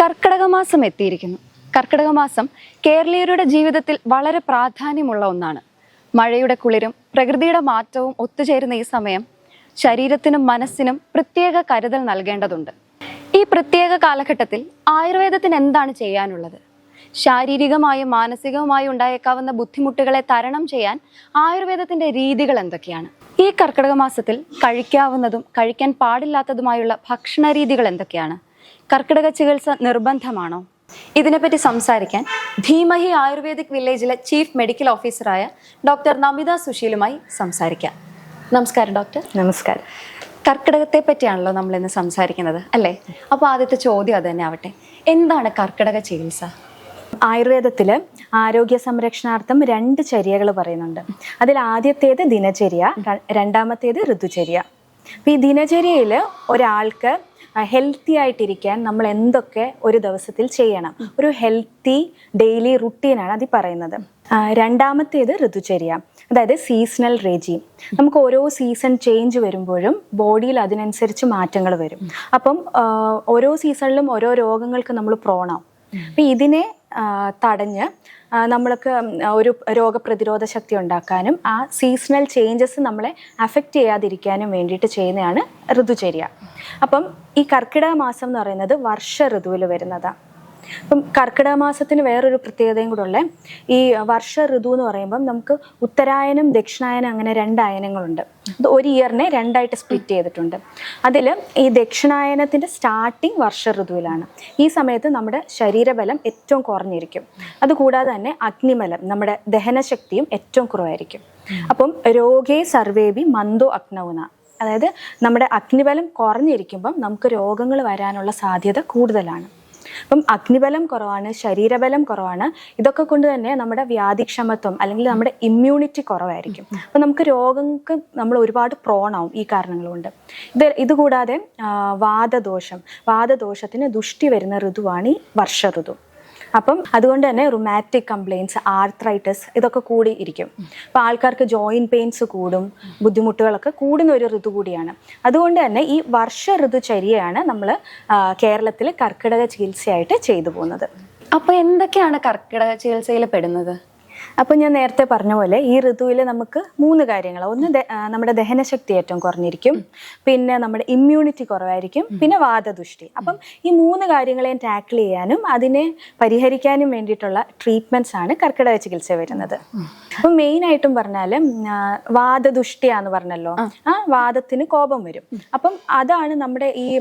കർക്കിടക മാസം എത്തിയിരിക്കുന്നു. കർക്കിടക മാസം കേരളീയരുടെ ജീവിതത്തിൽ വളരെ പ്രാധാന്യമുള്ള ഒന്നാണ്. മഴയുടെ കുളിരും പ്രകൃതിയുടെ മാറ്റവും ഒത്തുചേരുന്ന ഈ സമയം ശരീരത്തിനും മനസ്സിനും പ്രത്യേക കരുതൽ നൽകേണ്ടതുണ്ട്. ഈ പ്രത്യേക കാലഘട്ടത്തിൽ ആയുർവേദത്തിന് എന്താണ് ചെയ്യാനുള്ളത്? ശാരീരികമായും മാനസികവുമായും ഉണ്ടായേക്കാവുന്ന ബുദ്ധിമുട്ടുകളെ തരണം ചെയ്യാൻ ആയുർവേദത്തിന്റെ രീതികൾ എന്തൊക്കെയാണ്? ഈ കർക്കിടക മാസത്തിൽ കഴിക്കാവുന്നതും കഴിക്കാൻ പാടില്ലാത്തതുമായുള്ള ഭക്ഷണ രീതികൾ എന്തൊക്കെയാണ്? കർക്കിടക ചികിത്സ നിർബന്ധമാണോ? ഇതിനെപ്പറ്റി സംസാരിക്കാൻ ഭീമഹി ആയുർവേദിക് വില്ലേജിലെ ചീഫ് മെഡിക്കൽ ഓഫീസറായ ഡോക്ടർ നമിത സുശീലുമായി സംസാരിക്കാം. നമസ്കാരം ഡോക്ടർ. നമസ്കാരം. കർക്കിടകത്തെ പറ്റിയാണല്ലോ നമ്മൾ ഇന്ന് സംസാരിക്കുന്നത് അല്ലേ? അപ്പോൾ ആദ്യത്തെ ചോദ്യം അത് തന്നെ ആവട്ടെ. എന്താണ് കർക്കിടക ചികിത്സ? ആയുർവേദത്തിൽ ആരോഗ്യ സംരക്ഷണാർത്ഥം രണ്ട് ചര്യകൾ പറയുന്നുണ്ട്. അതിൽ ആദ്യത്തേത് ദിനചര്യ രണ്ടാമത്തേത് ഋതുചര്യ. അപ്പോൾ ഈ ദിനചര്യയിൽ ഒരാൾക്ക് ഹെൽത്തി ആയിട്ടിരിക്കാൻ നമ്മൾ എന്തൊക്കെ ഒരു ദിവസത്തിൽ ചെയ്യണം? ഒരു ഹെൽത്തി ഡെയിലി റുട്ടീനാണ് അതിൽ പറയുന്നത്. രണ്ടാമത്തേത് ഋതുചര്യ അതായത് സീസണൽ റേജി നമുക്ക് ഓരോ സീസൺ ചേഞ്ച് വരുമ്പോഴും ബോഡിയിൽ അതിനനുസരിച്ച് മാറ്റങ്ങൾ വരും. അപ്പം ഓരോ സീസണിലും ഓരോ രോഗങ്ങൾക്ക് നമ്മൾ പ്രോണാവും അപ്പം ഇതിനെ തടഞ്ഞ് നമ്മൾക്ക് ഒരു രോഗപ്രതിരോധ ശക്തി ഉണ്ടാക്കാനും ആ സീസണൽ ചേഞ്ചസ് നമ്മളെ അഫക്റ്റ് ചെയ്യാതിരിക്കാനും വേണ്ടിയിട്ട് ചെയ്യുന്നതാണ് ഋതുചര്യ. അപ്പം ഈ കർക്കിടക മാസം എന്ന് പറയുന്നത് വർഷ ഋതുവിൽ വരുന്നതാണ് അപ്പം കർക്കിടക മാസത്തിന് വേറൊരു പ്രത്യേകതയും കൂടെ ഉള്ളത് ഈ വർഷ ഋതു എന്ന് പറയുമ്പം നമുക്ക് ഉത്തരായനം ദക്ഷിണായനം അങ്ങനെ രണ്ടായനങ്ങളുണ്ട് അത് ഒരു ഇയറിനെ രണ്ടായിട്ട് സ്പ്ലിറ്റ് ചെയ്തിട്ടുണ്ട്. അതിൽ ഈ ദക്ഷിണായനത്തിന്റെ സ്റ്റാർട്ടിങ് വർഷ ഋതുവിലാണ്. ഈ സമയത്ത് നമ്മുടെ ശരീരബലം ഏറ്റവും കുറഞ്ഞിരിക്കും. അതുകൂടാതെ തന്നെ അഗ്നിബലം നമ്മുടെ ദഹനശക്തിയും ഏറ്റവും കുറവായിരിക്കും. അപ്പം രോഗേ സർവേബി മന്ദോ അഗ്നൗന. അതായത് നമ്മുടെ അഗ്നിബലം കുറഞ്ഞിരിക്കുമ്പം നമുക്ക് രോഗങ്ങൾ വരാനുള്ള സാധ്യത കൂടുതലാണ്. അപ്പം അഗ്നിബലം കുറവാണ് ശരീരബലം കുറവാണ്. ഇതൊക്കെ കൊണ്ട് തന്നെ നമ്മുടെ വ്യാധിക്ഷമത്വം അല്ലെങ്കിൽ നമ്മുടെ ഇമ്മ്യൂണിറ്റി കുറവായിരിക്കും. അപ്പം നമുക്ക് രോഗങ്ങൾക്ക് നമ്മൾ ഒരുപാട് പ്രോണാവും ഈ കാരണങ്ങൾ കൊണ്ട് ഇത് ഇതുകൂടാതെ വാദദോഷം. വാദദോഷത്തിന് ദുഷ്ടി വരുന്ന ഋതുവാണ് ഈ വർഷ ഋതു. അപ്പം അതുകൊണ്ട് തന്നെ റുമാറ്റിക് കംപ്ലയിൻസ് ആർത്രൈറ്റിസ് ഇതൊക്കെ കൂടി ഇരിക്കും. അപ്പോൾ ആൾക്കാർക്ക് ജോയിൻ പെയിൻസ് കൂടും ബുദ്ധിമുട്ടുകളൊക്കെ കൂടുന്ന ഒരു ഋതു കൂടിയാണ്. അതുകൊണ്ട് തന്നെ ഈ വർഷ ഋതുചര്യയാണ് നമ്മൾ കേരളത്തിൽ കർക്കിടക ചികിത്സയായിട്ട് ചെയ്തു പോകുന്നത്. അപ്പോൾ എന്തൊക്കെയാണ് കർക്കിടക ചികിത്സയിൽ പെടുന്നത്? അപ്പോൾ ഞാൻ നേരത്തെ പറഞ്ഞ പോലെ ഈ ഋതുവിൽ നമുക്ക് മൂന്ന് കാര്യങ്ങൾ ഒന്ന് നമ്മുടെ ദഹനശക്തി ഏറ്റവും കുറഞ്ഞിരിക്കും. പിന്നെ നമ്മുടെ ഇമ്മ്യൂണിറ്റി കുറവായിരിക്കും. പിന്നെ വാദദുഷ്ടി. അപ്പം ഈ മൂന്ന് കാര്യങ്ങളെയും ടാക്കിൾ ചെയ്യാനും അതിനെ പരിഹരിക്കാനും വേണ്ടിയിട്ടുള്ള ട്രീറ്റ്മെന്റ്സ് ആണ് കർക്കിടക ചികിത്സ വരുന്നത്. അപ്പം മെയിൻ ആയിട്ടും പറഞ്ഞാൽ വാദദുഷ്ടിയാന്ന് പറഞ്ഞല്ലോ. ആ. വാദത്തിന് കോപം വരും. അപ്പം അതാണ് നമ്മുടെ ഈ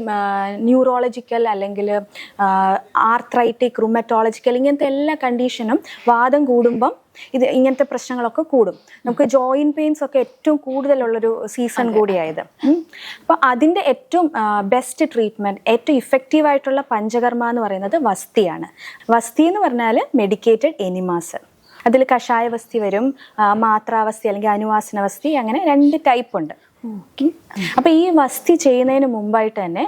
ന്യൂറോളജിക്കൽ അല്ലെങ്കിൽ ആർത്രൈറ്റിക് റുമറ്റോളജിക്കൽ ഇങ്ങനത്തെ എല്ലാ കണ്ടീഷനും വാദം കൂടുമ്പം ഇത് ഇങ്ങനത്തെ പ്രശ്നങ്ങളൊക്കെ കൂടും. നമുക്ക് ജോയിൻ പെയിൻസ് ഒക്കെ ഏറ്റവും കൂടുതലുള്ളൊരു സീസൺ കൂടിയായത്. അപ്പോൾ അപ്പൊ അതിന്റെ ഏറ്റവും ബെസ്റ്റ് ട്രീറ്റ്മെന്റ് ഏറ്റവും ഇഫക്റ്റീവ് ആയിട്ടുള്ള പഞ്ചകർമ്മ എന്ന് പറയുന്നത് വസ്തിയാണ്. വസ്തി എന്ന് പറഞ്ഞാൽ മെഡിക്കേറ്റഡ് എനിമാസ് അതിൽ കഷായവസ്തി വരും മാത്രാവസ്തി അല്ലെങ്കിൽ അനുവാസനവസ്തി അങ്ങനെ രണ്ട് ടൈപ്പ് ഉണ്ട്. അപ്പൊ ഈ വസ്തി ചെയ്യുന്നതിന് മുമ്പായിട്ട് തന്നെ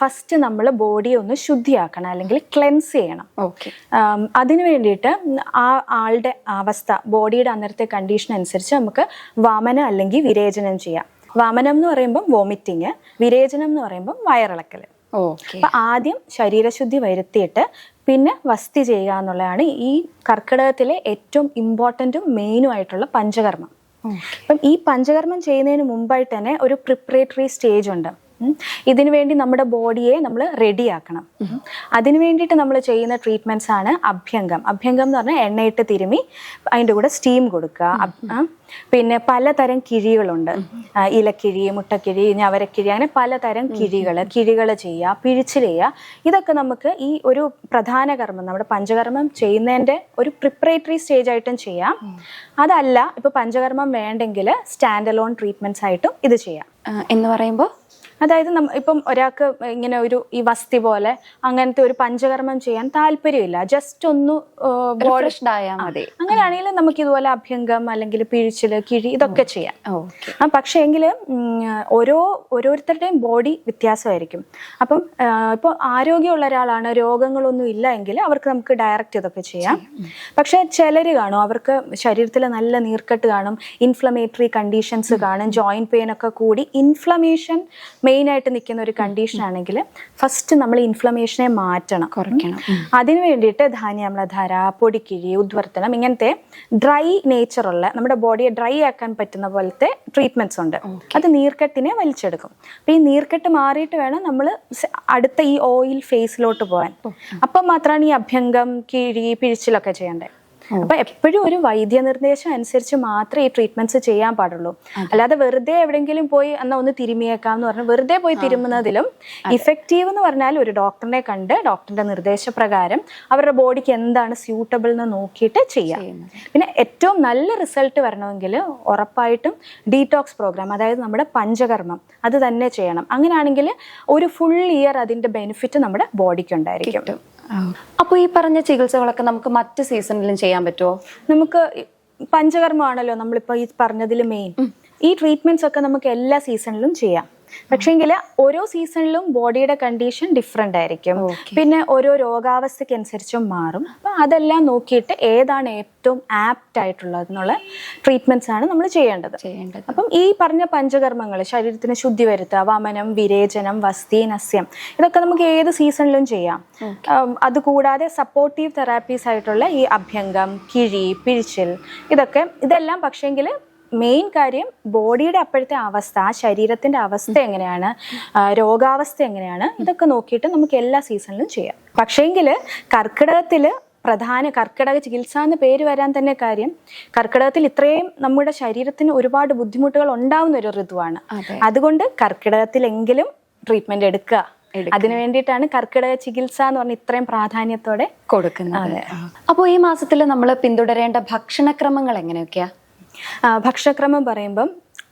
ഫസ്റ്റ് നമ്മൾ ബോഡിയെ ഒന്ന് ശുദ്ധിയാക്കണം അല്ലെങ്കിൽ ക്ലെൻസ് ചെയ്യണം. ഓക്കെ. അതിനു വേണ്ടിയിട്ട് ആ ആളുടെ അവസ്ഥ ബോഡിയുടെ അന്നേരത്തെ കണ്ടീഷൻ അനുസരിച്ച് നമുക്ക് വമനം അല്ലെങ്കിൽ വിരേചനം ചെയ്യാം. വാമനം എന്ന് പറയുമ്പോൾ വോമിറ്റിങ് വിരേചനം എന്ന് പറയുമ്പോൾ വയറിളക്കൽ ഓക്കെ. അപ്പൊ ആദ്യം ശരീരശുദ്ധി വരുത്തിയിട്ട് പിന്നെ വസ്തി ചെയ്യുക എന്നുള്ളതാണ് ഈ കർക്കിടകത്തിലെ ഏറ്റവും ഇമ്പോർട്ടന്റും മെയിനും ആയിട്ടുള്ള പഞ്ചകർമ്മം. അപ്പം ഈ പഞ്ചകർമ്മം ചെയ്യുന്നതിന് മുമ്പായിട്ട് തന്നെ ഒരു പ്രിപ്പറേറ്ററി സ്റ്റേജ് ഉണ്ട്. ഇതിനു വേണ്ടി നമ്മുടെ ബോഡിയെ നമ്മൾ റെഡിയാക്കണം അതിനു വേണ്ടിയിട്ട് നമ്മൾ ചെയ്യുന്ന ട്രീറ്റ്മെന്റ്സ് ആണ് അഭ്യംഗം. അഭ്യംഗം എന്ന് പറഞ്ഞാൽ എണ്ണയിട്ട് തിരുമി അതിന്റെ കൂടെ സ്റ്റീം കൊടുക്കുക. പിന്നെ പലതരം കിഴികളുണ്ട്. ഇലക്കിഴി മുട്ടക്കിഴി ഞവരക്കിഴി അങ്ങനെ പലതരം കിഴികൾ കിഴികൾ ചെയ്യുക പിഴിച്ചിൽ ചെയ്യുക. ഇതൊക്കെ നമുക്ക് ഈ ഒരു പ്രധാന കർമ്മം നമ്മുടെ പഞ്ചകർമ്മം ചെയ്യുന്നതിന്റെ ഒരു പ്രിപ്പറേറ്ററി സ്റ്റേജ് ആയിട്ടും ചെയ്യാം. അതല്ല ഇപ്പൊ പഞ്ചകർമ്മം വേണ്ടെങ്കിൽ സ്റ്റാൻഡ് അലോൺ ട്രീറ്റ്മെന്റ്സ് ആയിട്ടും ഇത് ചെയ്യാം. എന്ന് പറയുമ്പോൾ അതായത് നമ്മ ഇപ്പം ഒരാൾക്ക് ഇങ്ങനെ ഒരു ഈ വസ്തി പോലെ അങ്ങനത്തെ ഒരു പഞ്ചകർമ്മം ചെയ്യാൻ താല്പര്യമില്ല. ജസ്റ്റ് ഒന്ന് മതി. അങ്ങനെയാണെങ്കിൽ നമുക്ക് ഇതുപോലെ അഭ്യംഗം അല്ലെങ്കിൽ പിഴിച്ചിൽ കിഴി ഇതൊക്കെ ചെയ്യാം. ആ പക്ഷേ എങ്കിൽ ഓരോ ഓരോരുത്തരുടെയും ബോഡി വ്യത്യാസമായിരിക്കും. അപ്പം ഇപ്പൊ ആരോഗ്യമുള്ള ഒരാളാണ് രോഗങ്ങളൊന്നും ഇല്ല എങ്കിൽ അവർക്ക് നമുക്ക് ഡയറക്റ്റ് ഇതൊക്കെ ചെയ്യാം. പക്ഷെ ചിലർ കാണും അവർക്ക് ശരീരത്തിൽ നല്ല നീർക്കെട്ട് കാണും ഇൻഫ്ലമേറ്ററി കണ്ടീഷൻസ് കാണും ജോയിന്റ് പെയിൻ ഒക്കെ കൂടി ഇൻഫ്ലമേഷൻ മെയിൻ ആയിട്ട് നിൽക്കുന്ന ഒരു കണ്ടീഷൻ ആണെങ്കിൽ ഫസ്റ്റ് നമ്മൾ ഇൻഫ്ലമേഷനെ മാറ്റണം. കുറയ്ക്കണം. അതിനു വേണ്ടിയിട്ട് ധാന്യാമ്ലധാര പൊടിക്കിഴി ഉദ്വർത്തനം ഇങ്ങനത്തെ ഡ്രൈ നേച്ചറുള്ള നമ്മുടെ ബോഡിയെ ഡ്രൈ ആക്കാൻ പറ്റുന്ന പോലത്തെ ട്രീറ്റ്മെന്റ്സ് ഉണ്ട്. അത് നീർക്കെട്ടിനെ വലിച്ചെടുക്കും. അപ്പൊ ഈ നീർക്കെട്ട് മാറിയിട്ട് വേണം നമ്മൾ അടുത്ത ഈ ഓയിൽ ഫേസിലോട്ട് പോകാൻ. അപ്പം മാത്രമാണ് ഈ അഭ്യംഗം കിഴി പിഴിച്ചിലൊക്കെ ചെയ്യേണ്ടത്. അപ്പൊ എപ്പോഴും ഒരു വൈദ്യ നിർദ്ദേശം അനുസരിച്ച് മാത്രമേ ഈ ട്രീറ്റ്മെന്റ്സ് ചെയ്യാൻ പാടുള്ളൂ. അല്ലാതെ വെറുതെ എവിടെങ്കിലും പോയി എന്നാ ഒന്ന് തിരുമിയേക്കാം എന്ന് പറഞ്ഞാൽ വെറുതെ പോയി തിരുമുന്നതിലും ഇഫക്റ്റീവ് എന്ന് പറഞ്ഞാൽ ഒരു ഡോക്ടറിനെ കണ്ട് ഡോക്ടറിന്റെ നിർദ്ദേശപ്രകാരം അവരുടെ ബോഡിക്ക് എന്താണ് സ്യൂട്ടബിൾ എന്ന് നോക്കിയിട്ട് ചെയ്യാം. പിന്നെ ഏറ്റവും നല്ല റിസൾട്ട് വരണമെങ്കിൽ ഉറപ്പായിട്ടും ഡീടോക്സ് പ്രോഗ്രാം അതായത് നമ്മുടെ പഞ്ചകർമ്മം അത് തന്നെ ചെയ്യണം. അങ്ങനെയാണെങ്കിൽ ഒരു ഫുൾ ഇയർ അതിന്റെ ബെനിഫിറ്റ് നമ്മുടെ ബോഡിക്ക് ഉണ്ടായിരിക്കും. അപ്പോൾ ഈ പറഞ്ഞ ചികിത്സകളൊക്കെ നമുക്ക് മറ്റ് സീസണിലും ചെയ്യാൻ പറ്റുമോ നമുക്ക് പഞ്ചകർമ്മമാണല്ലോ നമ്മളിപ്പോൾ ഈ പറഞ്ഞതിൽ മെയിൻ ഈ ട്രീറ്റ്മെന്റ്സ് ഒക്കെ നമുക്ക് എല്ലാ സീസണിലും ചെയ്യാം. പക്ഷേങ്കിൽ ഓരോ സീസണിലും ബോഡിയുടെ കണ്ടീഷൻ ഡിഫറെന്റ് ആയിരിക്കും. പിന്നെ ഓരോ രോഗാവസ്ഥയ്ക്ക് അനുസരിച്ചും മാറും. അപ്പം അതെല്ലാം നോക്കിയിട്ട് ഏതാണ് ഏറ്റവും ആപ്റ്റ് ആയിട്ടുള്ളത് എന്നുള്ള ട്രീറ്റ്മെന്റ്സ് ആണ് നമ്മൾ ചെയ്യേണ്ടത്. ചെയ്യേണ്ടത്. അപ്പം ഈ പറഞ്ഞ പഞ്ചകർമ്മങ്ങൾ ശരീരത്തിന് ശുദ്ധി വരുത്തുക വമനം വിരേചനം വസ്തി നസ്യം ഇതൊക്കെ നമുക്ക് ഏത് സീസണിലും ചെയ്യാം. അതുകൂടാതെ സപ്പോർട്ടീവ് തെറാപ്പീസ് ആയിട്ടുള്ള ഈ അഭ്യംഗം കിഴി പിഴിച്ചിൽ ഇതൊക്കെ ഇതെല്ലാം പക്ഷേങ്കിൽ മെയിൻ കാര്യം ബോഡിയുടെ അപ്പോഴത്തെ അവസ്ഥ ശരീരത്തിന്റെ അവസ്ഥ എങ്ങനെയാണ് രോഗാവസ്ഥ എങ്ങനെയാണ് ഇതൊക്കെ നോക്കിയിട്ട് നമുക്ക് എല്ലാ സീസണിലും ചെയ്യാം. പക്ഷേങ്കിൽ കർക്കിടകത്തിൽ പ്രധാന കർക്കിടക ചികിത്സ എന്ന പേര് വരാൻ തന്നെ കാര്യം കർക്കിടകത്തിൽ ഇത്രയും നമ്മുടെ ശരീരത്തിന് ഒരുപാട് ബുദ്ധിമുട്ടുകൾ ഉണ്ടാവുന്ന ഒരു ഋതുവാണ്. അതുകൊണ്ട് കർക്കിടകത്തിലെങ്കിലും ട്രീറ്റ്മെന്റ് എടുക്കുക. അതിനു വേണ്ടിയിട്ടാണ് കർക്കിടക ചികിത്സ എന്ന് പറഞ്ഞ ഇത്രയും പ്രാധാന്യത്തോടെ കൊടുക്കുന്നത്. അപ്പോൾ ഈ മാസത്തിൽ നമ്മൾ പിന്തുടരേണ്ട ഭക്ഷണക്രമങ്ങൾ എങ്ങനെയൊക്കെയാ? ഭക്ഷണക്രമം പറയുമ്പം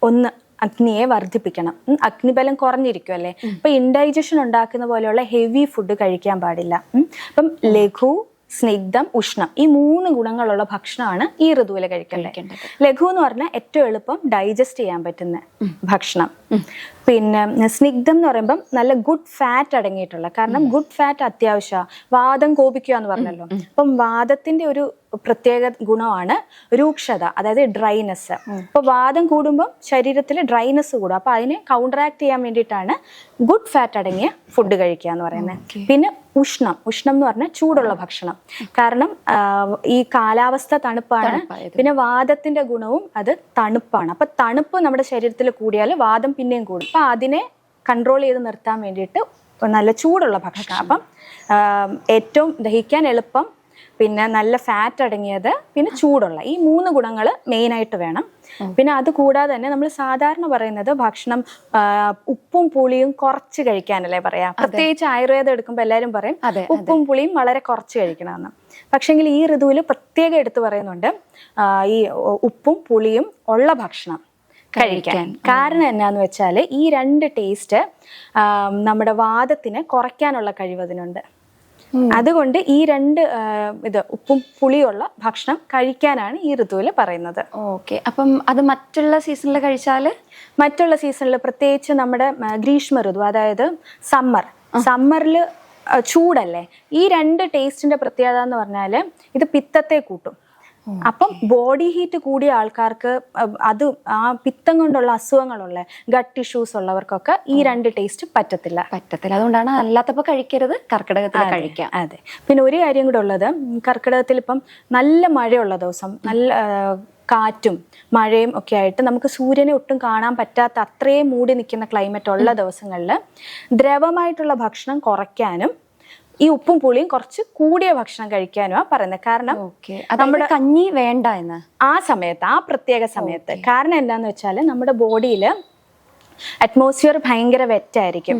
ഒന്ന് അഗ്നിയെ വർദ്ധിപ്പിക്കണം. അഗ്നിബലം കുറഞ്ഞിരിക്കും അല്ലേ അപ്പൊ ഇൻഡൈജഷൻ ഉണ്ടാക്കുന്ന പോലെയുള്ള ഹെവി ഫുഡ് കഴിക്കാൻ പാടില്ല. അപ്പം ലഘു സ്നിഗ്ധം ഉഷ്ണം ഈ മൂന്ന് ഗുണങ്ങളുള്ള ഭക്ഷണമാണ് ഈ ഋതുവിലെ കഴിക്കേണ്ടത്. ലഘു എന്ന് പറഞ്ഞാൽ ഏറ്റവും എളുപ്പം ഡൈജസ്റ്റ് ചെയ്യാൻ പറ്റുന്ന ഭക്ഷണം. പിന്നെ സ്നിഗ്ധം എന്ന് പറയുമ്പം നല്ല ഗുഡ് ഫാറ്റ് അടങ്ങിയിട്ടുള്ള. കാരണം ഗുഡ് ഫാറ്റ് അത്യാവശ്യമാണ് വാദം കോപിക്കുക എന്ന് പറഞ്ഞല്ലോ. അപ്പം വാദത്തിന്റെ ഒരു പ്രത്യേക ഗുണമാണ് രൂക്ഷത അതായത് ഡ്രൈനെസ് അപ്പോൾ വാദം കൂടുമ്പോൾ ശരീരത്തിൽ ഡ്രൈനെസ് കൂടും. അപ്പോൾ അതിനെ കൗണ്ടറാക്ട് ചെയ്യാൻ വേണ്ടിയിട്ടാണ് ഗുഡ് ഫാറ്റ് അടങ്ങിയ ഫുഡ് കഴിക്കുക എന്ന് പറയുന്നത്. പിന്നെ ഉഷ്ണം. ഉഷ്ണം എന്ന് പറഞ്ഞാൽ ചൂടുള്ള ഭക്ഷണം. കാരണം ഈ കാലാവസ്ഥ തണുപ്പാണ്. പിന്നെ വാദത്തിന്റെ ഗുണവും അത് തണുപ്പാണ്. അപ്പൊ തണുപ്പ് നമ്മുടെ ശരീരത്തിൽ കൂടിയാൽ വാദം പിന്നെയും കൂടും. അപ്പൊ അതിനെ കൺട്രോൾ ചെയ്ത് നിർത്താൻ വേണ്ടിയിട്ട് നല്ല ചൂടുള്ള ഭക്ഷണം. അപ്പം ഏറ്റവും ദഹിക്കാൻ എളുപ്പം പിന്നെ നല്ല ഫാറ്റ് അടങ്ങിയത് പിന്നെ ചൂടുള്ള. ഈ മൂന്ന് ഗുണങ്ങൾ മെയിനായിട്ട് വേണം. പിന്നെ അത് കൂടാതെ തന്നെ നമ്മൾ സാധാരണ പറയുന്നത് ഭക്ഷണം ഉപ്പും പുളിയും കുറച്ച് കഴിക്കാനല്ലേ പറയാം. പ്രത്യേകിച്ച് ആയുർവേദം എടുക്കുമ്പോൾ എല്ലാവരും പറയും ഉപ്പും പുളിയും വളരെ കുറച്ച് കഴിക്കണമെന്ന്. പക്ഷെങ്കിൽ ഈ ഋതുവിൽ പ്രത്യേകം എടുത്തു പറയുന്നുണ്ട് ഈ ഉപ്പും പുളിയും ഉള്ള ഭക്ഷണം. കഴിക്കാൻ. കാരണം എന്നാന്ന് വെച്ചാൽ ഈ രണ്ട് ടേസ്റ്റ് നമ്മുടെ വാദത്തിന് കുറയ്ക്കാനുള്ള കഴിവ് അതിനുണ്ട്. അതുകൊണ്ട് ഈ രണ്ട് ഇത് ഉപ്പും പുളിയുള്ള ഭക്ഷണം കഴിക്കാനാണ് ഈ ഋതുവിൽ പറയുന്നത്. ഓക്കെ. അപ്പം അത് മറ്റുള്ള സീസണിൽ കഴിച്ചാൽ മറ്റുള്ള സീസണിൽ പ്രത്യേകിച്ച് നമ്മുടെ ഗ്രീഷ്മ ഋതു അതായത് സമ്മർ സമ്മറിൽ ചൂടല്ലേ? ഈ രണ്ട് ടേസ്റ്റിന്റെ പ്രത്യേകത എന്ന് പറഞ്ഞാൽ ഇത് പിത്തത്തെ കൂട്ടും. അപ്പം ബോഡി ഹീറ്റ് കൂടിയ ആൾക്കാർക്ക് അത് ആ പിത്തം കൊണ്ടുള്ള അസുഖങ്ങളുള്ള ഗട്ട് ഇഷ്യൂസ് ഉള്ളവർക്കൊക്കെ ഈ രണ്ട് ടേസ്റ്റ് പറ്റത്തില്ല. പറ്റത്തില്ല. അതുകൊണ്ടാണ് അല്ലാത്തപ്പോൾ കഴിക്കരുത്. കർക്കിടകത്തിൽ കഴിക്കാം. അതെ. പിന്നെ ഒരു കാര്യം കൂടെ ഉള്ളത് കർക്കിടകത്തിൽ ഇപ്പം നല്ല മഴയുള്ള ദിവസം നല്ല കാറ്റും മഴയും ഒക്കെ ആയിട്ട് നമുക്ക് സൂര്യനെ ഒട്ടും കാണാൻ പറ്റാത്ത അത്രയും മൂടി നിൽക്കുന്ന ക്ലൈമറ്റ് ഉള്ള ദിവസങ്ങളിൽ ദ്രവമായിട്ടുള്ള ഭക്ഷണം കുറയ്ക്കാനും ഈ ഉപ്പും പുളിയും കുറച്ച് കൂടിയ ഭക്ഷണം കഴിക്കാനുമാണ് പറയുന്നത്. കാരണം നമ്മുടെ കഞ്ഞി വേണ്ട എന്ന്? ആ സമയത്ത് ആ പ്രത്യേക സമയത്ത്. കാരണം എന്താന്ന് വെച്ചാൽ നമ്മുടെ ബോഡിയിൽ അറ്റ്മോസ്ഫിയർ ഭയങ്കര വെറ്റായിരിക്കും.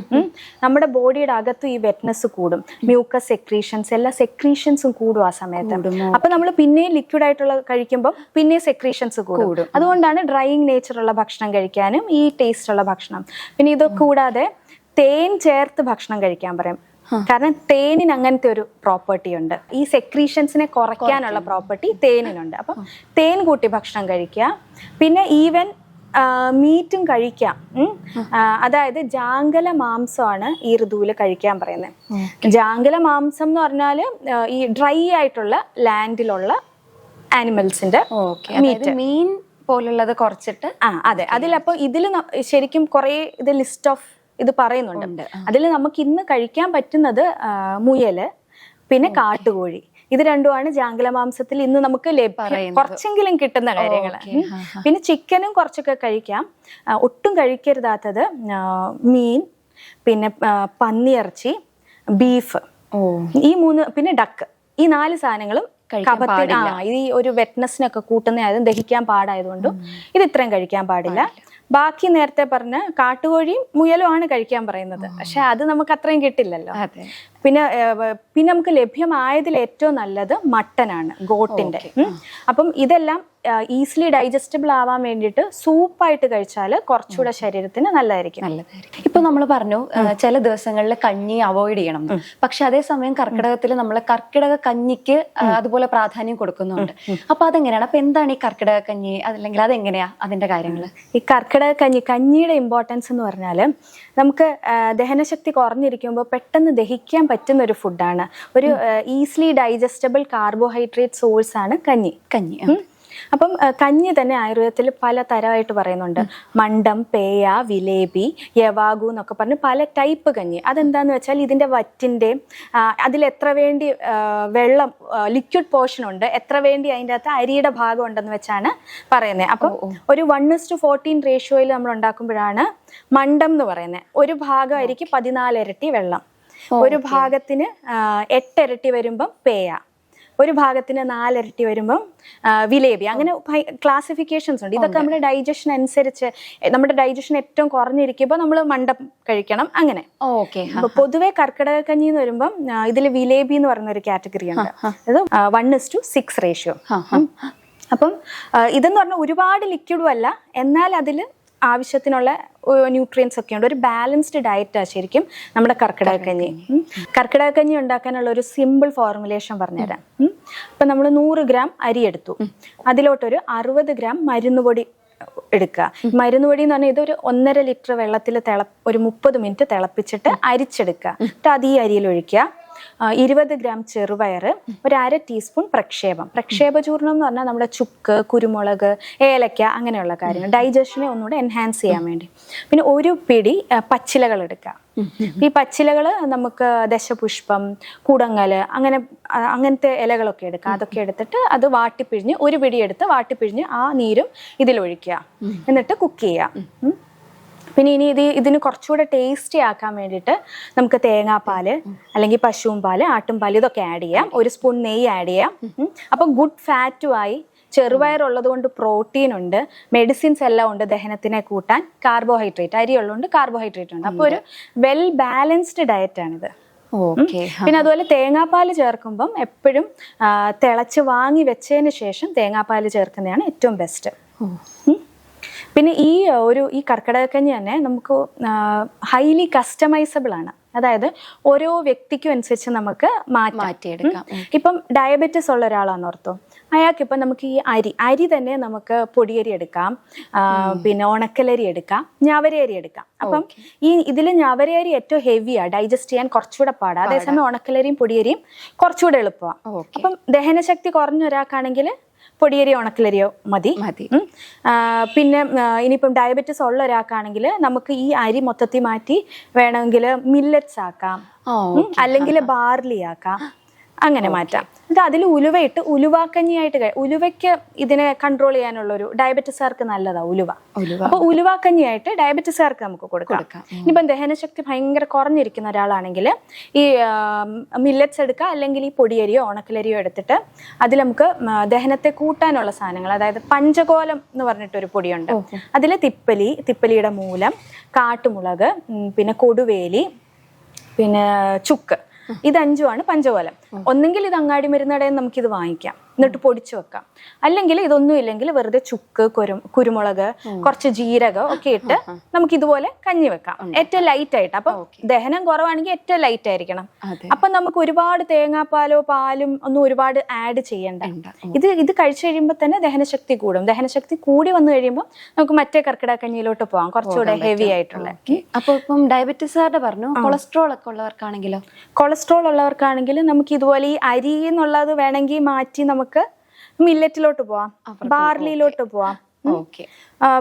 നമ്മുടെ ബോഡിയുടെ അകത്തും ഈ വെറ്റ്നസ് കൂടും. മ്യൂക്കസ് സെക്രീഷൻസ് എല്ലാ സെക്രീഷൻസും കൂടും ആ സമയത്ത്. അപ്പൊ നമ്മൾ പിന്നെയും ലിക്വിഡ് ആയിട്ടുള്ള കഴിക്കുമ്പോൾ പിന്നെ സെക്രീഷൻസ് കൂടും. അതുകൊണ്ടാണ് ഡ്രൈയിങ് നേച്ചറുള്ള ഭക്ഷണം കഴിക്കാനും ഈ ടേസ്റ്റ് ഉള്ള ഭക്ഷണം. പിന്നെ ഇത് കൂടാതെ തേൻ ചേർത്ത് ഭക്ഷണം കഴിക്കാൻ പറയും. കാരണം തേനിന് അങ്ങനത്തെ ഒരു പ്രോപ്പർട്ടി ഉണ്ട് ഈ സെക്രീഷൻസിനെ കുറയ്ക്കാനുള്ള പ്രോപ്പർട്ടി തേനിനുണ്ട്. അപ്പം തേൻ കൂട്ടി ഭക്ഷണം കഴിക്കുക. പിന്നെ ഈവൻ മീറ്റും കഴിക്കാം. അതായത് ജാങ്കല മാംസമാണ് ഈ ഋതുവിൽ കഴിക്കാൻ പറയുന്നത്. ജാങ്കല മാംസം എന്ന് പറഞ്ഞാൽ ഈ ഡ്രൈ ആയിട്ടുള്ള ലാൻഡിലുള്ള ആനിമൽസിന്റെ മീറ്റ്. മീൻ പോലുള്ളത് കുറച്ചിട്ട് ആ അതെ. അതിലപ്പോൾ ഇതിൽ ശരിക്കും കുറേ ഇത് ലിസ്റ്റ് ഓഫ് ഇത് പറയുന്നുണ്ട്. അതിൽ നമുക്ക് ഇന്ന് കഴിക്കാൻ പറ്റുന്നത് മുയൽ പിന്നെ കാട്ടുകോഴി. ഇത് രണ്ടുമാണ് ജാങ്കല മാംസത്തിൽ ഇന്ന് നമുക്ക്. കുറച്ചെങ്കിലും കിട്ടുന്ന കാര്യങ്ങൾ പിന്നെ ചിക്കനും കുറച്ചൊക്കെ കഴിക്കാം. ഒട്ടും കഴിക്കരുതാത്തത് മീൻ പിന്നെ പന്നിയിറച്ചി ബീഫ്. ഈ മൂന്ന് പിന്നെ ഡക്ക്. ഈ നാല് സാധനങ്ങളും ആ ഈ ഒരു വെറ്റ്നസിനൊക്കെ കൂട്ടുന്നതായതും ദഹിക്കാൻ പാടായതുകൊണ്ടും ഇത് ഇത്രയും കഴിക്കാൻ പാടില്ല. ബാക്കി നേരത്തെ പറഞ്ഞ കാട്ടുകോഴിയും മുയലും ആണ് കഴിക്കാൻ പറയുന്നത്. പക്ഷെ അത് നമുക്ക് അത്രയും കിട്ടില്ലല്ലോ. പിന്നെ പിന്നെ നമുക്ക് ലഭ്യമായതിൽ ഏറ്റവും നല്ലത് മട്ടനാണ് ഗോട്ടിന്റെ. അപ്പം ഇതെല്ലാം ഈസിലി ഡൈജസ്റ്റബിൾ ആവാൻ വേണ്ടിയിട്ട് സൂപ്പായിട്ട് കഴിച്ചാൽ കുറച്ചുകൂടെ ശരീരത്തിന് നല്ലതായിരിക്കും. നല്ലതായിരിക്കും. ഇപ്പൊ നമ്മൾ പറഞ്ഞു ചില ദിവസങ്ങളിൽ കഞ്ഞി അവോയ്ഡ് ചെയ്യണം. പക്ഷെ അതേസമയം കർക്കിടകത്തിൽ നമ്മൾ കർക്കിടക കഞ്ഞിക്ക് അതുപോലെ പ്രാധാന്യം കൊടുക്കുന്നുണ്ട്. അപ്പൊ അതെങ്ങനെയാണ്? അപ്പൊ എന്താണ് ഈ കർക്കിടക കഞ്ഞി? അതല്ലെങ്കിൽ അതെങ്ങനെയാ അതിന്റെ കാര്യങ്ങൾ ഈ കർക്കിടക കഞ്ഞി കഞ്ഞിയുടെ ഇമ്പോർട്ടൻസ് എന്ന് പറഞ്ഞാൽ നമുക്ക് ദഹനശക്തി കുറഞ്ഞിരിക്കുമ്പോൾ പെട്ടെന്ന് ദഹിക്കാൻ പറ്റുന്ന ഒരു ഫുഡാണ് ഒരു ഈസിലി ഡൈജസ്റ്റബിൾ കാർബോഹൈഡ്രേറ്റ് സോഴ്സ് ആണ് കഞ്ഞി. കഞ്ഞി. അപ്പം കഞ്ഞി തന്നെ ആയുർവേദത്തിൽ പല തരമായിട്ട് പറയുന്നുണ്ട്. മണ്ടം പേയ വിലേബി യവാഗു എന്നൊക്കെ പറഞ്ഞ് പല ടൈപ്പ് കഞ്ഞി. അതെന്താന്ന് വെച്ചാൽ ഇതിന്റെ വറ്റിന്റെ ആ, അതിൽ എത്ര വേണ്ടി വെള്ളം ലിക്വിഡ് പോർഷൻ ഉണ്ട് എത്ര വേണ്ടി അതിന്റെ അകത്ത് അരിയുടെ ഭാഗം ഉണ്ടെന്ന് വെച്ചാണ് പറയുന്നത് അപ്പം ഒരു വൺ ഇസ് ടു ഫോർട്ടീൻ റേഷ്യോയിൽ നമ്മൾ ഉണ്ടാക്കുമ്പോഴാണ് മണ്ടം എന്ന് പറയുന്നത് ഒരു ഭാഗം അരിക്ക് പതിനാല് ഇരട്ടി വെള്ളം. ഒരു ഭാഗത്തിന് എട്ടിരട്ടി വരുമ്പം പേയ. ഒരു ഭാഗത്തിന് നാലിരട്ടി വരുമ്പം വിലേബി അങ്ങനെ ക്ലാസിഫിക്കേഷൻസ് ഉണ്ട്. ഇതൊക്കെ നമ്മുടെ ഡൈജഷൻ അനുസരിച്ച് നമ്മുടെ ഡൈജഷൻ ഏറ്റവും കുറഞ്ഞിരിക്കുമ്പോൾ നമ്മൾ മണ്ടം കഴിക്കണം. അങ്ങനെ. ഓക്കെ. പൊതുവെ കർക്കിടക കഞ്ഞി എന്ന് വരുമ്പം ഇതിൽ വിലേബി എന്ന് പറയുന്ന ഒരു കാറ്റഗറി ഉണ്ട്. അത് one is to six ratio അപ്പം ഇതെന്ന് പറഞ്ഞാൽ ഒരുപാട് ലിക്വിഡും അല്ല. എന്നാൽ അതിൽ ആവശ്യത്തിനുള്ള ന്യൂട്രിയൻസ് ഒക്കെ ഉണ്ട്. ഒരു ബാലൻസ്ഡ് ഡയറ്റാണ് ശരിക്കും നമ്മുടെ കർക്കിടക കഞ്ഞി. ഉം. കർക്കിടക കഞ്ഞി ഉണ്ടാക്കാനുള്ള ഒരു സിമ്പിൾ ഫോർമുലേഷൻ പറഞ്ഞുതരാം. അപ്പം നമ്മൾ നൂറ് ഗ്രാം അരി എടുത്തു. അതിലോട്ടൊരു അറുപത് ഗ്രാം മരുന്നുപൊടി എടുക്കുക. മരുന്നുപൊടി എന്ന് പറഞ്ഞാൽ ഇതൊരു ഒന്നര ലിറ്റർ വെള്ളത്തിൽ തിള ഒരു മുപ്പത് മിനിറ്റ് തിളപ്പിച്ചിട്ട് അരിച്ചെടുക്കുക. എന്നിട്ട് അത് ഈ അരിയിൽ ഒഴിക്കുക. ഇരുപത് ഗ്രാം ചെറുപയർ ഒരു അര ടീസ്പൂൺ പ്രക്ഷേപം. പ്രക്ഷേപചൂർണം എന്ന് പറഞ്ഞാൽ നമ്മുടെ ചുക്ക് കുരുമുളക് ഏലക്ക അങ്ങനെയുള്ള കാര്യങ്ങൾ. ഡൈജഷനെ ഒന്നുകൂടെ എൻഹാൻസ് ചെയ്യാൻ വേണ്ടി. പിന്നെ ഒരു പിടി പച്ചിലകൾ എടുക്കുക. ഈ പച്ചിലകൾ നമുക്ക് ദശപുഷ്പം കുടങ്ങൽ അങ്ങനെ അങ്ങനത്തെ ഇലകളൊക്കെ എടുക്കുക. അതൊക്കെ എടുത്തിട്ട് അത് വാട്ടിപ്പിഴിഞ്ഞ് ഒരു പിടി എടുത്ത് വാട്ടിപ്പിഴിഞ്ഞ് ആ നീരും ഇതിലൊഴിക്കുക. എന്നിട്ട് കുക്ക് ചെയ്യുക. പിന്നെ ഇനി ഇത് ഇതിന് കുറച്ചുകൂടെ ടേസ്റ്റി ആക്കാൻ വേണ്ടിയിട്ട് നമുക്ക് തേങ്ങാപ്പാൽ അല്ലെങ്കിൽ പശുവും പാൽ ആട്ടും പാൽ ഇതൊക്കെ ആഡ് ചെയ്യാം. ഒരു സ്പൂൺ നെയ്യ് ആഡ് ചെയ്യാം. അപ്പോൾ ഗുഡ് ഫാറ്റുമായി ചെറുപയർ ഉള്ളത് കൊണ്ട് പ്രോട്ടീൻ ഉണ്ട്. മെഡിസിൻസ് എല്ലാം ഉണ്ട് ദഹനത്തിനെ കൂട്ടാൻ. കാർബോഹൈഡ്രേറ്റ് അരി ഉള്ളതുകൊണ്ട് കാർബോഹൈഡ്രേറ്റ് ഉണ്ട്. അപ്പോൾ ഒരു വെൽ ബാലൻസ്ഡ് ഡയറ്റ് ആണിത്. ഓക്കെ പിന്നെ അതുപോലെ തേങ്ങാപ്പാൽ ചേർക്കുമ്പം എപ്പോഴും തിളച്ച് വാങ്ങി വെച്ചതിന് ശേഷം തേങ്ങാപ്പാൽ ചേർക്കുന്നതാണ് ഏറ്റവും ബെസ്റ്റ് പിന്നെ ഈ ഒരു ഈ കർക്കിടകക്കഞ്ഞി തന്നെ നമുക്ക് ഹൈലി കസ്റ്റമൈസബിൾ ആണ്. അതായത് ഓരോ വ്യക്തിക്കും അനുസരിച്ച് നമുക്ക് മാറ്റാം. മാറ്റിയെടുക്കാം. ഇപ്പം ഡയബറ്റിസ് ഉള്ള ഒരാളാന്ന് ഓർത്തോ. അയാൾക്ക് ഇപ്പം നമുക്ക് ഈ അരി അരി തന്നെ നമുക്ക് പൊടിയരി എടുക്കാം. പിന്നെ ഉണക്കലരി എടുക്കാം. ഞവരയരി എടുക്കാം. അപ്പം ഈ ഇതിൽ ഞവരയരി ഏറ്റവും ഹെവിയാ ഡൈജസ്റ്റ് ചെയ്യാൻ കുറച്ചുകൂടെ പാടാ. അതേസമയം ഉണക്കലരിയും പൊടിയരിയും കുറച്ചുകൂടെ എളുപ്പമാണ് അപ്പം ദഹനശക്തി കുറഞ്ഞ ഒരാൾക്കാണെങ്കിൽ പൊടിയരിയോ ഉണക്കലരിയോ മതി. മതി. പിന്നെ ഇനിയിപ്പം ഡയബറ്റിസ് ഉള്ള ഒരാൾക്കാണെങ്കിൽ നമുക്ക് ഈ അരി മൊത്തത്തിൽ മാറ്റി വേണമെങ്കിൽ മില്ലറ്റ്സ് ആക്കാം. അല്ലെങ്കിൽ ബാർലി ആക്കാം. അങ്ങനെ മാറ്റാം. എന്നിട്ട് അതിൽ ഉലുവയിട്ട് ഉലുവാക്കഞ്ഞിയായിട്ട് ഉലുവയ്ക്ക് ഇതിനെ കൺട്രോൾ ചെയ്യാനുള്ള ഒരു ഡയബറ്റിസുകാർക്ക് നല്ലതാ ഉലുവ. അപ്പൊ ഉലുവാക്കഞ്ഞിയായിട്ട് ഡയബറ്റിസുകാർക്ക് നമുക്ക് കൊടുക്കാം. ഇനിയിപ്പം ദഹനശക്തി ഭയങ്കര കുറഞ്ഞിരിക്കുന്ന ഒരാളാണെങ്കിൽ ഈ മില്ലറ്റ്സ് എടുക്കുക അല്ലെങ്കിൽ ഈ പൊടിയരിയോ ഉണക്കലരിയോ എടുത്തിട്ട് അതിൽ നമുക്ക് ദഹനത്തെ കൂട്ടാനുള്ള സാധനങ്ങൾ അതായത് പഞ്ചകോലം എന്ന് പറഞ്ഞിട്ടൊരു പൊടിയുണ്ട്. അതിൽ തിപ്പലി തിപ്പലിയുടെ മൂലം കാട്ടുമുളക് പിന്നെ കൊടുവേലി പിന്നെ ചുക്ക്. ഇതഞ്ചുമാണ് പഞ്ചകോലം. ഒന്നെങ്കിൽ ഇത് അങ്ങാടി മരുന്നടയിൽ നമുക്കിത് വാങ്ങിക്കാം. എന്നിട്ട് പൊടിച്ചു വെക്കാം. അല്ലെങ്കിൽ ഇതൊന്നും ഇല്ലെങ്കിൽ വെറുതെ ചുക്ക് കുരു കുരുമുളക് കുറച്ച് ജീരകം ഒക്കെ ഇട്ട് നമുക്ക് ഇതുപോലെ കഞ്ഞി വെക്കാം. ഏറ്റവും ലൈറ്റ് ആയിട്ട്. അപ്പം ദഹനം കുറവാണെങ്കിൽ ഏറ്റവും ലൈറ്റ് ആയിരിക്കണം. അപ്പൊ നമുക്ക് ഒരുപാട് തേങ്ങാപ്പാലോ പാലും ഒന്നും ഒരുപാട് ആഡ് ചെയ്യണ്ട. ഇത് ഇത് കഴിച്ചു കഴിയുമ്പോൾ തന്നെ ദഹനശക്തി കൂടും. ദഹനശക്തി കൂടി വന്നു കഴിയുമ്പോൾ നമുക്ക് മറ്റേ കർക്കിടക കഞ്ഞിയിലോട്ട് പോകാം കുറച്ചുകൂടെ ഹെവി ആയിട്ടുള്ള. അപ്പൊ ഇപ്പം ഡയബറ്റീസുകാരുടെ പറഞ്ഞു കൊളസ്ട്രോൾ ഒക്കെ ഉള്ളവർക്കാണെങ്കിലോ? കൊളസ്ട്രോൾ ഉള്ളവർക്കാണെങ്കിൽ നമുക്ക് ഇതുപോലെ ഈ അരി എന്നുള്ളത് വേണമെങ്കിൽ മാറ്റി നമുക്ക് മില്ലറ്റിലോട്ട് പോവാം ബാർലിയിലോട്ട് പോവാം. ഓക്കെ.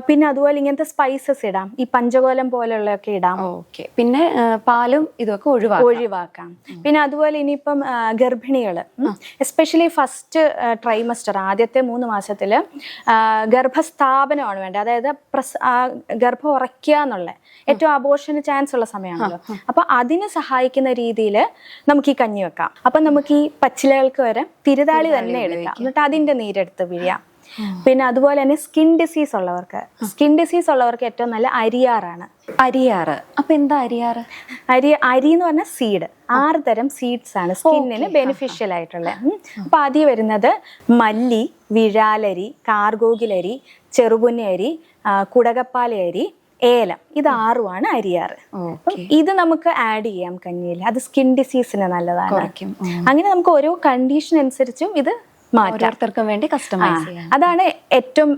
പിന്നെ അതുപോലെ ഇങ്ങനത്തെ സ്പൈസസ് ഇടാം. ഈ പഞ്ചകോലം പോലെയുള്ളതൊക്കെ ഇടാം. ഓക്കെ. പിന്നെ പാലും ഇതൊക്കെ ഒഴിവാക്കാം. ഒഴിവാക്കാം. പിന്നെ അതുപോലെ ഇനിയിപ്പം ഗർഭിണികൾ എസ്പെഷ്യലി ഫസ്റ്റ് ട്രൈമസ്റ്റർ ആദ്യത്തെ മൂന്ന് മാസത്തിൽ ഗർഭസ്ഥാപനമാണ് വേണ്ടത്. അതായത് പ്രസ് ഗർഭം ഉറയ്ക്കുക എന്നുള്ള ഏറ്റവും അബോഷന് ചാൻസ് ഉള്ള സമയമാണല്ലോ. അപ്പൊ അതിന് സഹായിക്കുന്ന രീതിയിൽ നമുക്ക് ഈ കഞ്ഞി വെക്കാം. അപ്പൊ നമുക്ക് ഈ പച്ചിലകൾക്ക് വരെ തിരുതാളി തന്നെ എടുക്കാം. എന്നിട്ട് അതിന്റെ നീരെടുത്ത് പിഴിയാം. പിന്നെ അതുപോലെ തന്നെ സ്കിൻ ഡിസീസ് ഉള്ളവർക്ക്. സ്കിൻ ഡിസീസ് ഉള്ളവർക്ക് ഏറ്റവും നല്ല അരിയാറാണ്. അരിയാറ്. അപ്പൊ എന്താ അരിയാറ്? അരി അരി എന്ന് പറഞ്ഞാൽ സീഡ് ആറ് തരം സീഡ്സ് ആണ് സ്കിന്നിന് ബെനിഫിഷ്യൽ ആയിട്ടുള്ളത്. അപ്പൊ ആദ്യം വരുന്നത് മല്ലി വിഴാലരി ചെറുപുന്നരി അരി കുടകപ്പാല അരി ഏലം. ഇത് ആറുമാണ് അരിയാറ്. ഇത് നമുക്ക് ആഡ് ചെയ്യാം കഞ്ഞിയിൽ. അത് സ്കിൻ ഡിസീസിന് നല്ലതാണ്. അങ്ങനെ നമുക്ക് ഓരോ കണ്ടീഷൻ അനുസരിച്ചും ഇത് ഓരോരുത്തർക്കും വേണ്ടി കസ്റ്റമൈസ് ചെയ്യാം. അതാണ് ഏറ്റവും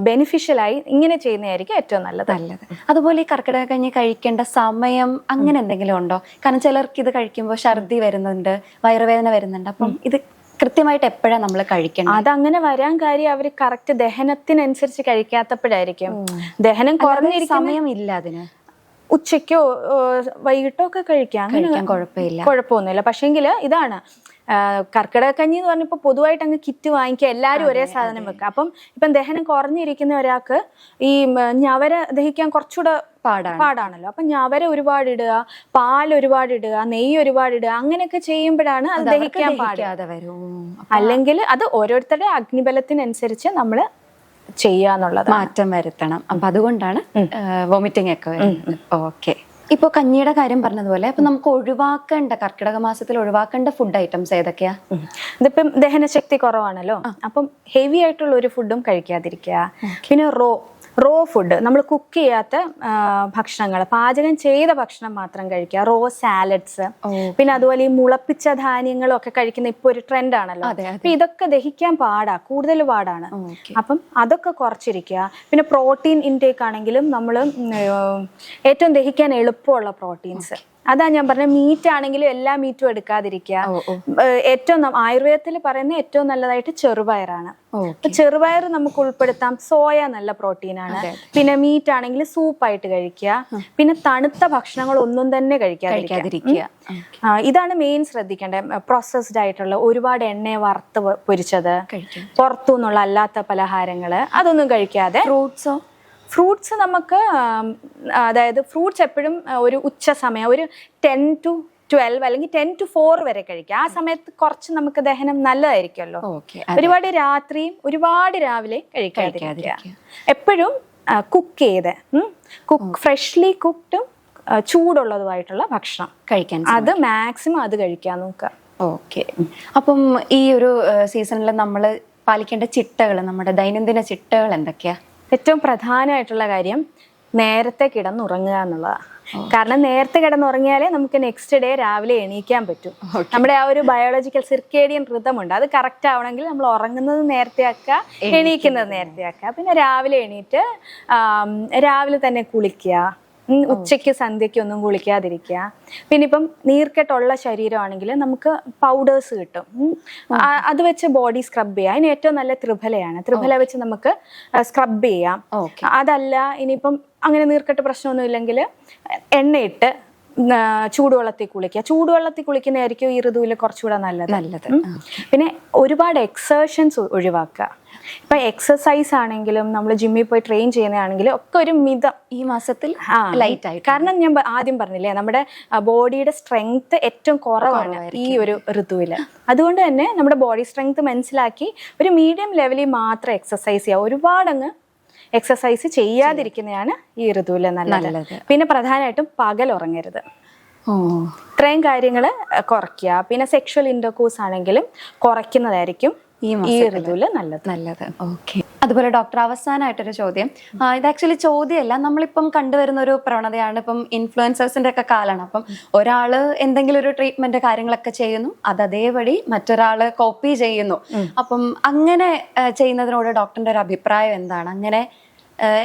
ബെനിഫിഷ്യലായി ഇങ്ങനെ ചെയ്യുന്നതായിരിക്കും ഏറ്റവും നല്ലത്. നല്ലത്. അതുപോലെ ഈ കർക്കിടക കഞ്ഞി കഴിക്കേണ്ട സമയം അങ്ങനെ എന്തെങ്കിലും ഉണ്ടോ? കാരണം ചിലർക്ക് ഇത് കഴിക്കുമ്പോൾ ഛർദി വരുന്നുണ്ട് വയറുവേദന വരുന്നുണ്ട്. അപ്പം ഇത് കൃത്യമായിട്ട് എപ്പോഴാണ് നമ്മൾ കഴിക്കേണ്ടത്? അതങ്ങനെ വരാൻ കാര്യം അവർ കറക്റ്റ് ദഹനത്തിനനുസരിച്ച് കഴിക്കാത്തപ്പോഴായിരിക്കും. ദഹനം കുറഞ്ഞ സമയം ഇല്ല അതിന്. ഉച്ചയ്ക്കോ വൈകിട്ടോ ഒക്കെ കഴിക്കാം. കഴിക്കാൻ കുഴപ്പമില്ല. കുഴപ്പമൊന്നുമില്ല. പക്ഷേങ്കിൽ ഇതാണ് ആ, കർക്കിടക കഞ്ഞി എന്ന് പറഞ്ഞപ്പോൾ പൊതുവായിട്ട് അങ്ങ് കിറ്റ് വാങ്ങിക്കുക എല്ലാവരും ഒരേ സാധനം വെക്കുക. അപ്പം ഇപ്പം ദഹനം കുറഞ്ഞിരിക്കുന്ന ഒരാൾക്ക് ഈ ഞവര ദഹിക്കാൻ കുറച്ചുകൂടെ പാടാണ്. പാടാണല്ലോ. അപ്പം ഞവര ഒരുപാട് ഇടുക പാൽ ഒരുപാട് ഇടുക നെയ്യ് ഒരുപാട് ഇടുക അങ്ങനെയൊക്കെ ചെയ്യുമ്പോഴാണ് അത് ദഹിക്കാൻ പാടാതെ വരും. അല്ലെങ്കിൽ അത് ഓരോരുത്തരുടെ അഗ്നിബലത്തിനനുസരിച്ച് നമ്മൾ ചെയ്യാന്നുള്ളത് മാറ്റം വരുത്തണം. അപ്പൊ അതുകൊണ്ടാണ് വോമിറ്റിംഗ് ഒക്കെ ഓക്കെ. ഇപ്പൊ കഞ്ഞിയുടെ കാര്യം പറഞ്ഞതുപോലെ അപ്പൊ നമുക്ക് ഒഴിവാക്കേണ്ട കർക്കിടക മാസത്തിൽ ഒഴിവാക്കേണ്ട ഫുഡ് ഐറ്റംസ് ഏതൊക്കെയാ? ഇതിപ്പം ദഹനശക്തി കുറവാണല്ലോ. അപ്പം ഹെവി ആയിട്ടുള്ള ഒരു ഫുഡും കഴിക്കാതിരിക്കുക. പിന്നെ റോ റോ ഫുഡ് നമ്മൾ കുക്ക് ചെയ്യാത്ത ഭക്ഷണങ്ങൾ. പാചകം ചെയ്ത ഭക്ഷണം മാത്രം കഴിക്കുക. റോ സാലഡ്സ് പിന്നെ അതുപോലെ ഈ മുളപ്പിച്ച ധാന്യങ്ങളും ഒക്കെ കഴിക്കുന്ന ഇപ്പൊ ഒരു ട്രെൻഡ് ആണല്ലോ. അപ്പൊ ഇതൊക്കെ ദഹിക്കാൻ പാടാ. കൂടുതൽ പാടാണ്. അപ്പം അതൊക്കെ കുറച്ചിരിക്കുക. പിന്നെ പ്രോട്ടീൻ ഇൻടേക്ക് ആണെങ്കിലും നമ്മൾ ഏറ്റവും ദഹിക്കാൻ എളുപ്പമുള്ള പ്രോട്ടീൻസ് അതാ ഞാൻ പറഞ്ഞ മീറ്റ് ആണെങ്കിലും എല്ലാ മീറ്റും എടുക്കാതിരിക്കുക. ഏറ്റവും ആയുർവേദത്തിൽ പറയുന്ന ഏറ്റവും നല്ലതായിട്ട് ചെറുപയറാണ്. ചെറുപയർ നമുക്ക് ഉൾപ്പെടുത്താം. സോയ നല്ല പ്രോട്ടീനാണ് പിന്നെ മീറ്റ് ആണെങ്കിൽ സൂപ്പായിട്ട് കഴിക്കുക. പിന്നെ തണുത്ത ഭക്ഷണങ്ങൾ ഒന്നും തന്നെ കഴിക്കാതിരിക്കുക. ഇതാണ് മെയിൻ ശ്രദ്ധിക്കേണ്ടത്. പ്രോസസ്ഡ് ആയിട്ടുള്ള ഒരുപാട് എണ്ണ വറുത്ത് പൊരിച്ചത്. കഴിക്കാം. പുറത്തു നിന്നുള്ള അല്ലാത്ത പലഹാരങ്ങൾ അതൊന്നും കഴിക്കാതെ ഫ്രൂട്ട്സോ ഫ്രൂട്ട്സ് നമുക്ക് അതായത് ഫ്രൂട്ട്സ് എപ്പോഴും ഒരു ഉച്ച സമയം ഒരു ടെൻ ടു ട്വൽവ് അല്ലെങ്കിൽ ടെൻ ടു ഫോർ വരെ കഴിക്കുക ആ സമയത്ത് കുറച്ച് നമുക്ക് ദഹനം നല്ലതായിരിക്കുമല്ലോ. ഒരുപാട് രാത്രിയും ഒരുപാട് രാവിലെ കഴിക്കാതിരിക്കുക. എപ്പോഴും കുക്ക് ചെയ്ത് കുക്ക് ഫ്രഷ്ലി കുക്ക്ഡും ചൂടുള്ളതുമായിട്ടുള്ള ഭക്ഷണം കഴിക്കാൻ അത് മാക്സിമം അത് കഴിക്കാൻ നോക്കുക. ഓക്കെ. അപ്പം ഈ ഒരു സീസണിൽ നമ്മൾ പാലിക്കേണ്ട ചിട്ടകൾ നമ്മുടെ ദൈനംദിന ചിട്ടകൾ എന്തൊക്കെയാ? ഏറ്റവും പ്രധാനമായിട്ടുള്ള കാര്യം നേരത്തെ കിടന്നുറങ്ങുക എന്നുള്ളതാണ് കാരണം നേരത്തെ കിടന്നുറങ്ങിയാലേ നമുക്ക് നെക്സ്റ്റ് ഡേ രാവിലെ എണീക്കാൻ പറ്റും. നമ്മുടെ ആ ഒരു ബയോളജിക്കൽ സിർക്കേഡിയൻ ഋതമുണ്ട് അത് കറക്റ്റ് ആവണമെങ്കിൽ നമ്മൾ ഉറങ്ങുന്നത് നേരത്തെ ആക്കുക എണീക്കുന്നത് നേരത്തെ ആക്കുക പിന്നെ രാവിലെ എണീറ്റ് രാവിലെ തന്നെ കുളിക്കുക ഉച്ചയ്ക്ക് സന്ധ്യയ്ക്ക് ഒന്നും കുളിക്കാതിരിക്കുക. പിന്നെ ഇപ്പം നീർക്കെട്ടുള്ള ശരീരമാണെങ്കിൽ നമുക്ക് പൗഡേഴ്സ് കിട്ടും. അത് വെച്ച് ബോഡി സ്ക്രബ് ചെയ്യാം അതിന് ഏറ്റവും നല്ല ത്രിഫലയാണ്. ത്രിഫല വെച്ച് നമുക്ക് സ്ക്രബ് ചെയ്യാം. അതല്ല ഇനിയിപ്പം അങ്ങനെ നീർക്കെട്ട് പ്രശ്നമൊന്നും ഇല്ലെങ്കിൽ എണ്ണയിട്ട് ചൂടുവെള്ളത്തിൽ കുളിക്കുക. ചൂടുവെള്ളത്തിൽ കുളിക്കുന്നതായിരിക്കും ഈ ഋതുവിൽ കുറച്ചുകൂടെ നല്ലത്. നല്ലത്. പിന്നെ ഒരുപാട് എക്സേഷൻസ് ഒഴിവാക്കുക. ഇപ്പൊ എക്സസൈസ് ആണെങ്കിലും നമ്മൾ ജിമ്മിൽ പോയി ട്രെയിൻ ചെയ്യുന്നതാണെങ്കിലും ഒക്കെ ഒരു മിതം. ഈ മാസത്തിൽ ലൈറ്റ് ആയിട്ട്. കാരണം ഞാൻ ആദ്യം പറഞ്ഞില്ലേ നമ്മുടെ ബോഡിയുടെ സ്ട്രെങ്ത് ഏറ്റവും കുറവാണ് ഈ ഒരു ഋതുവിൽ അതുകൊണ്ട് തന്നെ നമ്മുടെ ബോഡി സ്ട്രെങ്ത് മനസ്സിലാക്കി ഒരു മീഡിയം ലെവലിൽ മാത്രം എക്സസൈസ് ചെയ്യുക. ഒരുപാടങ്ങ് എക്സസൈസ് ചെയ്യാതിരിക്കുന്നതാണ് ഈ ഋതുവിൽ നല്ലത്. പിന്നെ പ്രധാനമായിട്ടും പകൽ ഉറങ്ങരുത്. ഇത്രയും കാര്യങ്ങൾ കുറയ്ക്കുക. പിന്നെ സെക്ഷൽ ഇന്റർകോഴ്സ് ആണെങ്കിലും കുറയ്ക്കുന്നതായിരിക്കും. ഈ. ഋതുവിൽ നല്ലത്. നല്ലത്. ഓക്കെ. അതുപോലെ ഡോക്ടർ അവസാനമായിട്ടൊരു ചോദ്യം. ഇത് ആക്ച്വലി ചോദ്യമല്ല. നമ്മളിപ്പം കണ്ടുവരുന്ന ഒരു പ്രവണതയാണ് ഇപ്പം ഇൻഫ്ലുവൻസേഴ്സിന്റെ ഒക്കെ കാലാണ് അപ്പം ഒരാൾ എന്തെങ്കിലും ഒരു ട്രീറ്റ്മെന്റ് കാര്യങ്ങളൊക്കെ ചെയ്യുന്നു. അത് അതേപടി മറ്റൊരാൾ കോപ്പി ചെയ്യുന്നു. അപ്പം അങ്ങനെ ചെയ്യുന്നതിനോട് ഡോക്ടറിന്റെ ഒരു അഭിപ്രായം എന്താണ്? അങ്ങനെ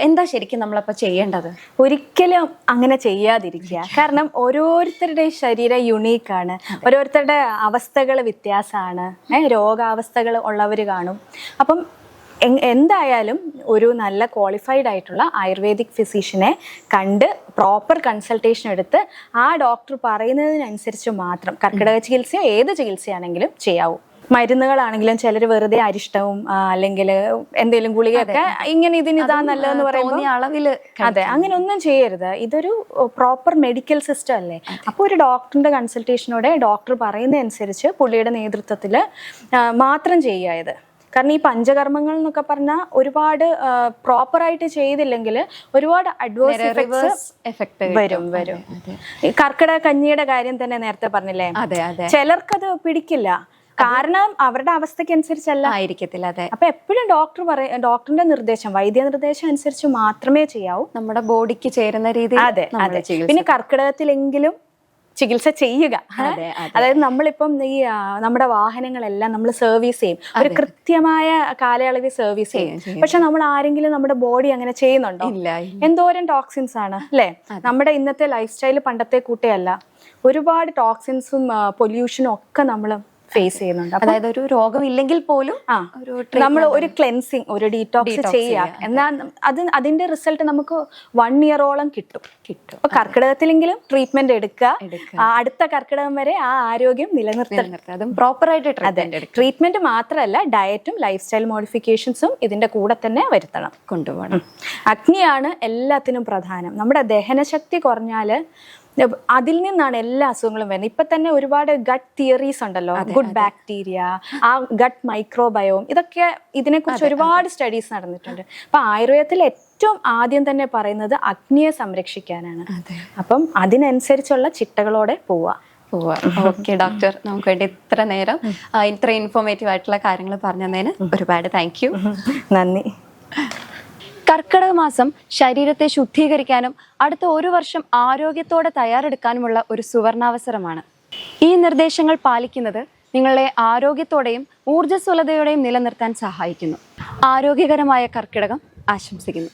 എന്താ ശരിക്കും നമ്മളപ്പോൾ ചെയ്യേണ്ടത്? ഒരിക്കലും അങ്ങനെ ചെയ്യാതിരിക്കുക. കാരണം ഓരോരുത്തരുടെ ശരീരം യുണീക്കാണ് ഓരോരുത്തരുടെ അവസ്ഥകൾ വ്യത്യാസമാണ്. രോഗാവസ്ഥകൾ ഉള്ളവർ കാണും. അപ്പം എന്തായാലും ഒരു നല്ല ക്വാളിഫൈഡ് ആയിട്ടുള്ള ആയുർവേദിക് ഫിസിഷ്യനെ കണ്ട് പ്രോപ്പർ കൺസൾട്ടേഷൻ എടുത്ത് ആ ഡോക്ടർ പറയുന്നതിനനുസരിച്ച് മാത്രം കർക്കിടക ചികിത്സയോ ഏത് ചികിത്സയാണെങ്കിലും ചെയ്യാവൂ. മരുന്നുകളാണെങ്കിലും ചിലർ വെറുതെ അരിഷ്ടവും അല്ലെങ്കിൽ എന്തെങ്കിലും ഗുളികയൊക്കെ ഇങ്ങനെ ഇതിന് ഇതാ നല്ലതെന്ന് പറയുമ്പോൾ അളവിൽ അതെ അങ്ങനെ ഒന്നും ചെയ്യരുത്. ഇതൊരു പ്രോപ്പർ മെഡിക്കൽ സിസ്റ്റം അല്ലേ? അപ്പോൾ ഒരു ഡോക്ടറിന്റെ കൺസൾട്ടേഷനോടെ ഡോക്ടർ പറയുന്നതനുസരിച്ച് പുള്ളിയുടെ നേതൃത്വത്തിൽ മാത്രം ചെയ്യുക ഇത്. കാരണം ഈ പഞ്ചകർമ്മങ്ങൾ എന്നൊക്കെ പറഞ്ഞാൽ ഒരുപാട് പ്രോപ്പറായിട്ട് ചെയ്തില്ലെങ്കിൽ ഒരുപാട് അഡ്വേഴ്സ് ഇഫക്ട്സ് എഫക്ട് വരും വരും. കർക്കിടക കഞ്ഞിയുടെ കാര്യം തന്നെ നേരത്തെ പറഞ്ഞില്ലേ? ചിലർക്കത് പിടിക്കില്ല. കാരണം അവരുടെ അവസ്ഥയ്ക്ക് അനുസരിച്ചല്ല ആയിരിക്കത്തില്ല അതെ. അപ്പൊ എപ്പോഴും ഡോക്ടർ പറയ ഡോക്ടറിന്റെ നിർദ്ദേശം വൈദ്യ നിർദ്ദേശം അനുസരിച്ച് മാത്രമേ ചെയ്യാവൂ. നമ്മുടെ ബോഡിക്ക് ചേരുന്ന രീതി അതെ അതെ. പിന്നെ കർക്കിടകത്തിലെങ്കിലും ചികിത്സ ചെയ്യുക. അതെ, അതെ. അതായത് നമ്മളിപ്പം ഈ നമ്മുടെ വാഹനങ്ങളെല്ലാം നമ്മൾ സർവീസ് ചെയ്യും. ഒരു കൃത്യമായ കാലയളവിൽ സർവീസ് ചെയ്യും പക്ഷെ നമ്മൾ ആരെങ്കിലും നമ്മുടെ ബോഡി അങ്ങനെ ചെയ്യുന്നുണ്ടോ? ഇല്ല എന്തോരം ടോക്സിൻസ് ആണ് അല്ലെ? നമ്മുടെ ഇന്നത്തെ ലൈഫ് സ്റ്റൈൽ പണ്ടത്തെ കൂട്ടയല്ല. ഒരുപാട് ടോക്സിൻസും പൊല്യൂഷനും ഒക്കെ നമ്മൾ ഫേസ് ചെയ്യുന്നുണ്ട്. അതായത് ഒരു രോഗമില്ലെങ്കിൽ പോലും ഒരു നമ്മൾ ഒരു ക്ലെൻസിങ് ഒരു ഡീറ്റോക്സ് ചെയ്യാം. എന്നാൽ അത്. അതിന്റെ റിസൾട്ട് നമുക്ക് വൺ ഇയറോളം കിട്ടും. കിട്ടും. അപ്പൊ കർക്കിടകത്തിലെങ്കിലും ട്രീറ്റ്മെന്റ് എടുക്കുക. അടുത്ത കർക്കിടകം വരെ ആ ആരോഗ്യം നിലനിർത്തുക. അതും പ്രോപ്പർ ആയിട്ട് ട്രീറ്റ്മെന്റ് മാത്രമല്ല ഡയറ്റും ലൈഫ് സ്റ്റൈൽ മോഡിഫിക്കേഷൻസും ഇതിന്റെ കൂടെ തന്നെ വരുത്തണം. കൊണ്ടുപോകണം. അഗ്നിയാണ് എല്ലാത്തിനും പ്രധാനം. നമ്മുടെ ദഹനശക്തി കുറഞ്ഞാൽ അതിൽ നിന്നാണ് എല്ലാ അസുഖങ്ങളും വരുന്നത്. ഇപ്പൊ തന്നെ ഒരുപാട് ഗട്ട് തിയറീസ് ഉണ്ടല്ലോ. ഗുഡ് ബാക്ടീരിയ ആ ഗട്ട് മൈക്രോബയോം ഇതൊക്കെ ഇതിനെക്കുറിച്ച് ഒരുപാട് സ്റ്റഡീസ് നടന്നിട്ടുണ്ട്. അപ്പൊ ആയുർവേദത്തിൽ ഏറ്റവും ആദ്യം തന്നെ പറയുന്നത് അഗ്നിയെ സംരക്ഷിക്കാനാണ്. അപ്പം അതിനനുസരിച്ചുള്ള ചിട്ടകളോടെ പോവുക ഓക്കെ ഡോക്ടർ നമുക്ക് വേണ്ടി ഇത്ര നേരം ഇത്ര ഇൻഫോർമേറ്റീവ് ആയിട്ടുള്ള കാര്യങ്ങൾ പറഞ്ഞു തന്നതിന് ഒരുപാട് താങ്ക് യു നന്ദി. കർക്കിടക മാസം ശരീരത്തെ ശുദ്ധീകരിക്കാനും അടുത്ത ഒരു വർഷം ആരോഗ്യത്തോടെ തയ്യാറെടുക്കാനുമുള്ള ഒരു സുവർണാവസരമാണ്. ഈ നിർദ്ദേശങ്ങൾ പാലിക്കുന്നത് നിങ്ങളെ ആരോഗ്യത്തോടെയും ഊർജസ്വലതയോടെയും നിലനിർത്താൻ സഹായിക്കുന്നു. ആരോഗ്യകരമായ കർക്കിടകം ആശംസിക്കുന്നു.